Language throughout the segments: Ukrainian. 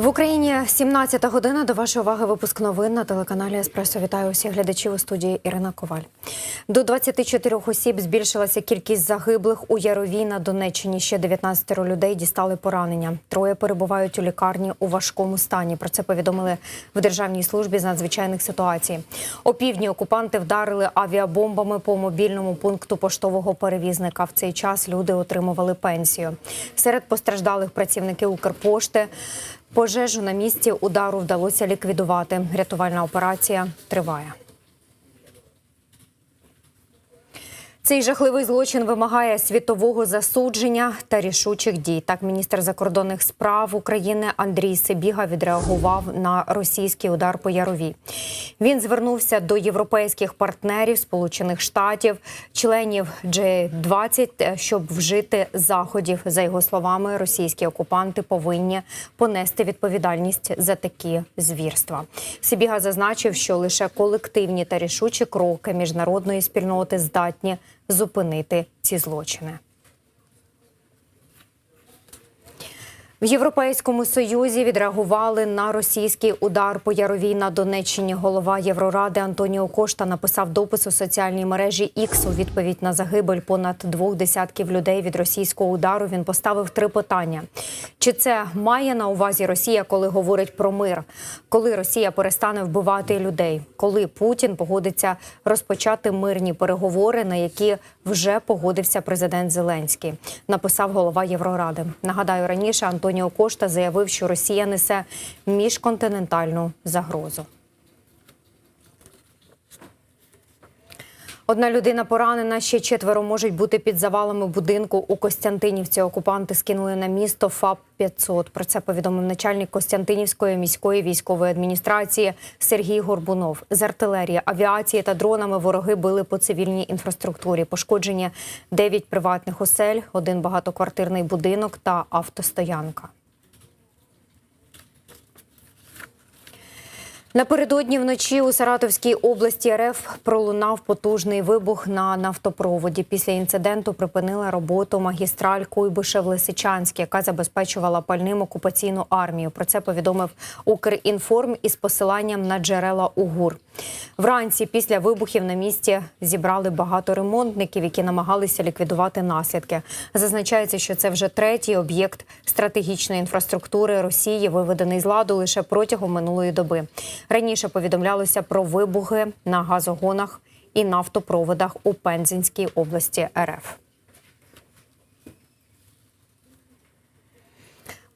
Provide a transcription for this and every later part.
В Україні 17 година. До вашої уваги випуск новин на телеканалі Еспресо. Вітаю усіх глядачів у студії Ірина Коваль. До 24 осіб збільшилася кількість загиблих у Яровій на Донеччині. Ще 19 людей дістали поранення. Троє перебувають у лікарні у важкому стані. Про це повідомили в Державній службі з надзвичайних ситуацій. О півдні окупанти вдарили авіабомбами по мобільному пункту поштового перевізника. В цей час люди отримували пенсію. Серед постраждалих працівники Укрпошти. Пожежу на місці удару вдалося ліквідувати. Рятувальна операція триває. Цей жахливий злочин вимагає світового засудження та рішучих дій. Так, міністр закордонних справ України Андрій Сибіга відреагував на російський удар по Ярові. Він звернувся до європейських партнерів Сполучених Штатів, членів G20, щоб вжити заходів. За його словами, російські окупанти повинні понести відповідальність за такі звірства. Сибіга зазначив, що лише колективні та рішучі кроки міжнародної спільноти здатні зупинити ці злочини. В Європейському Союзі відреагували на російський удар по Яровій на Донеччині. Голова Євроради Антоніо Кошта написав допис у соціальній мережі X у відповідь на загибель понад двох десятків людей від російського удару. Він поставив три питання: чи це має на увазі Росія, коли говорить про мир? Коли Росія перестане вбивати людей? Коли Путін погодиться розпочати мирні переговори, на які вже погодився президент Зеленський? Написав голова Євроради. Нагадаю, раніше Антоніо Кошта заявив, що Росія несе міжконтинентальну загрозу. Одна людина поранена, ще четверо можуть бути під завалами будинку у Костянтинівці. Окупанти скинули на місто ФАП 500 Про це повідомив начальник Костянтинівської міської військової адміністрації Сергій Горбунов. З артилерії, авіації та дронами вороги били по цивільній інфраструктурі. Пошкоджені 9 приватних осель, один багатоквартирний будинок та автостоянка. Напередодні вночі у Саратовській області РФ пролунав потужний вибух на нафтопроводі. Після інциденту припинила роботу магістраль Куйбишев-Лисичанськ, яка забезпечувала пальним окупаційну армію. Про це повідомив Укрінформ із посиланням на джерела УГУР. Вранці після вибухів на місці зібрали багато ремонтників, які намагалися ліквідувати наслідки. Зазначається, що це вже третій об'єкт стратегічної інфраструктури Росії, виведений з ладу лише протягом минулої доби. Раніше повідомлялося про вибухи на газогонах і нафтопроводах у Пензенській області РФ.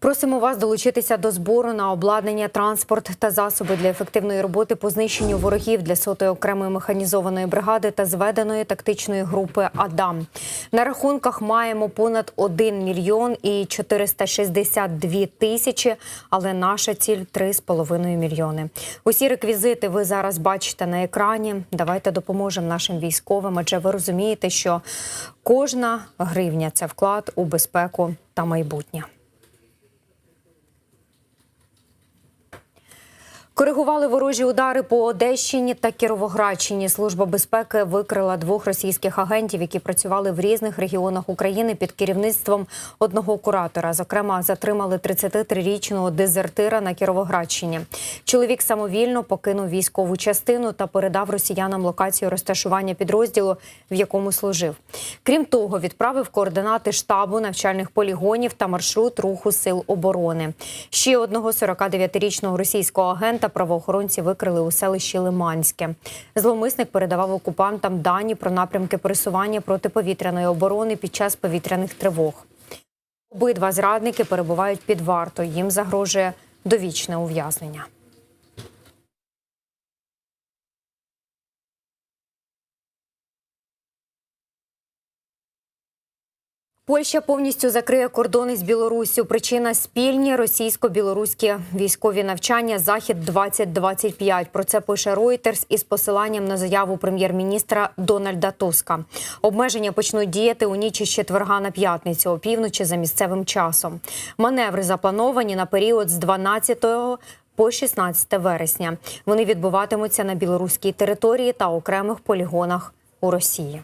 Просимо вас долучитися до збору на обладнання, транспорт та засоби для ефективної роботи по знищенню ворогів для сотої окремої механізованої бригади та зведеної тактичної групи Адам. На рахунках маємо понад 1 мільйон і 462 тисячі, але наша ціль 3,5 мільйони. Усі реквізити ви зараз бачите на екрані. Давайте допоможемо нашим військовим, адже ви розумієте, що кожна гривня це вклад у безпеку та майбутнє. Коригували ворожі удари по Одещині та Кіровоградщині. Служба безпеки викрила двох російських агентів, які працювали в різних регіонах України під керівництвом одного куратора. Зокрема, затримали 33-річного дезертира на Кіровоградщині. Чоловік самовільно покинув військову частину та передав росіянам локацію розташування підрозділу, в якому служив. Крім того, відправив координати штабу навчальних полігонів та маршрут руху сил оборони. Ще одного 49-річного російського агента правоохоронці викрили у селищі Лиманське. Зловмисник передавав окупантам дані про напрямки пересування протиповітряної оборони під час повітряних тривог. Обидва зрадники перебувають під вартою. Їм загрожує довічне ув'язнення. Польща повністю закриє кордони з Білоруссю. Причина спільні російсько-білоруські військові навчання Захід 2025 Про це пише Reuters із посиланням на заяву прем'єр-міністра Дональда Туска. Обмеження почнуть діяти у ніч із четверга на п'ятницю опівночі за місцевим часом. Маневри заплановані на період з 12 по 16 вересня. Вони відбуватимуться на білоруській території та окремих полігонах у Росії.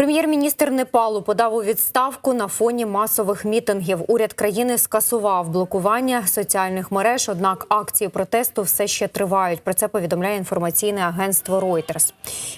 Прем'єр-міністр Непалу подав у відставку на фоні масових мітингів. Уряд країни скасував блокування соціальних мереж. Однак акції протесту все ще тривають. Про це повідомляє інформаційне агентство Reuters.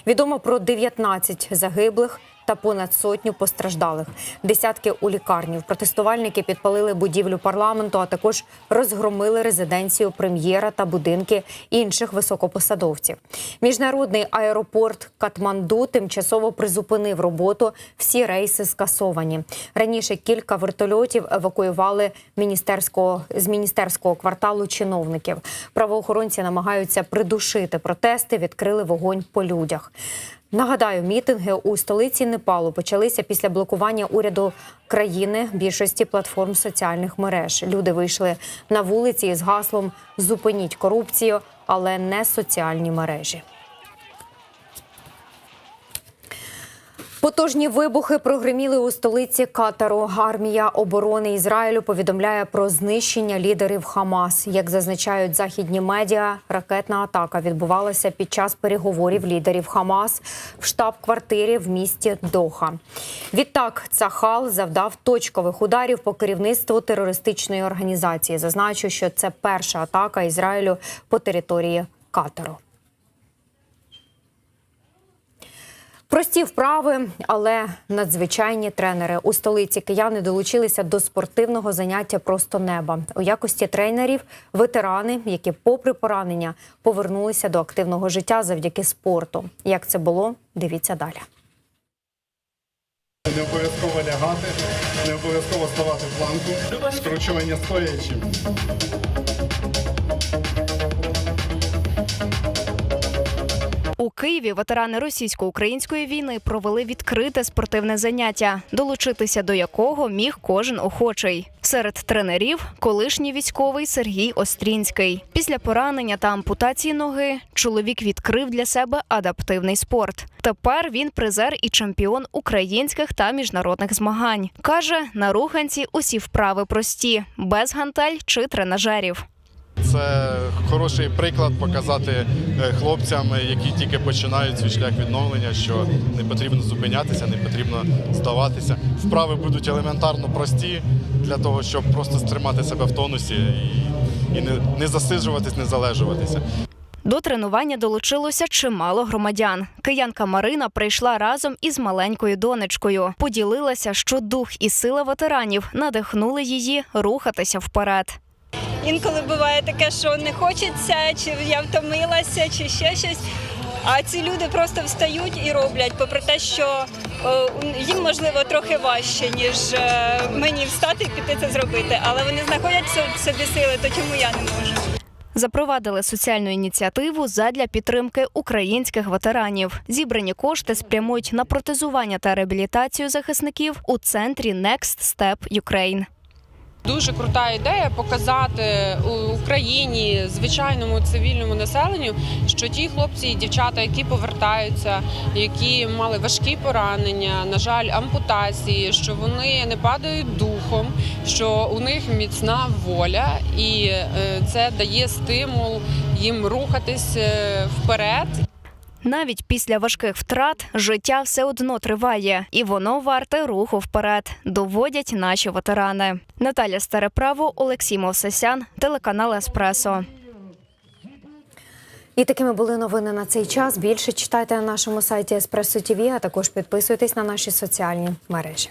Відомо про 19 загиблих. Та понад сотню постраждалих. Десятки у лікарнів. Протестувальники підпалили будівлю парламенту, а також розгромили резиденцію прем'єра та будинки інших високопосадовців. Міжнародний аеропорт Катманду тимчасово призупинив роботу. Всі рейси скасовані. Раніше кілька вертольотів евакуювали міністерського з міністерського кварталу чиновників. Правоохоронці намагаються придушити протести, відкрили вогонь по людях. Нагадаю, мітинги у столиці Непалу почалися після блокування уряду країни більшості платформ соціальних мереж. Люди вийшли на вулиці із гаслом Зупиніть корупцію, але не соціальні мережі. Потужні вибухи прогреміли у столиці Катару. Армія оборони Ізраїлю повідомляє про знищення лідерів Хамас. Як зазначають західні медіа, ракетна атака відбувалася під час переговорів лідерів Хамас в штаб-квартирі в місті Доха. Відтак Цахал завдав точкових ударів по керівництву терористичної організації. Зазначу, що це перша атака Ізраїлю по території Катару. Прості вправи, але надзвичайні тренери у столиці кияни долучилися до спортивного заняття просто неба у якості тренерів, ветерани, які, попри поранення, повернулися до активного життя завдяки спорту. Як це було? Дивіться далі. Не обов'язково лягати, не обов'язково ставати в планку, скручування стоячи. Києві ветерани російсько-української війни провели відкрите спортивне заняття, долучитися до якого міг кожен охочий. Серед тренерів колишній військовий Сергій Острінський. Після поранення та ампутації ноги чоловік відкрив для себе адаптивний спорт. Тепер він призер і чемпіон українських та міжнародних змагань. каже на руханці усі вправи прості, без гантель чи тренажерів. Це хороший приклад показати е, хлопцям, які тільки починають свій шлях відновлення, що не потрібно зупинятися, не потрібно здаватися. Вправи будуть елементарно прості для того, щоб просто стримати себе в тонусі і не, не засиджуватись, не залежуватися. До тренування долучилося чимало громадян. Киянка Марина прийшла разом із маленькою донечкою. Поділилася, що дух і сила ветеранів надихнули її рухатися вперед. Інколи буває таке, що не хочеться, чи я втомилася, чи ще щось. А ці люди просто встають і роблять, попри те, що е, їм можливо трохи важче, ніж е, мені встати і піти це зробити. Але вони знаходять в собі сили, то чому я не можу? Запровадили соціальну ініціативу задля підтримки українських ветеранів. Зібрані кошти спрямують на протезування та реабілітацію захисників у центрі Next Step Ukraine. Дуже крута ідея показати Україні звичайному цивільному населенню, що ті хлопці і дівчата, які повертаються, які мали важкі поранення, на жаль, ампутації, що вони не падають духом, що у них міцна воля, і е, це дає стимул їм рухатись е, вперед. Навіть після важких втрат життя все одно триває, і воно варте руху вперед. Доводять наші ветерани. Наталя Стареправо, Олексій Мовсесян, телеканал Еспресо. І такими були новини на цей час. Більше читайте на нашому сайті Еспресо ТВ, а також підписуйтесь на наші соціальні мережі.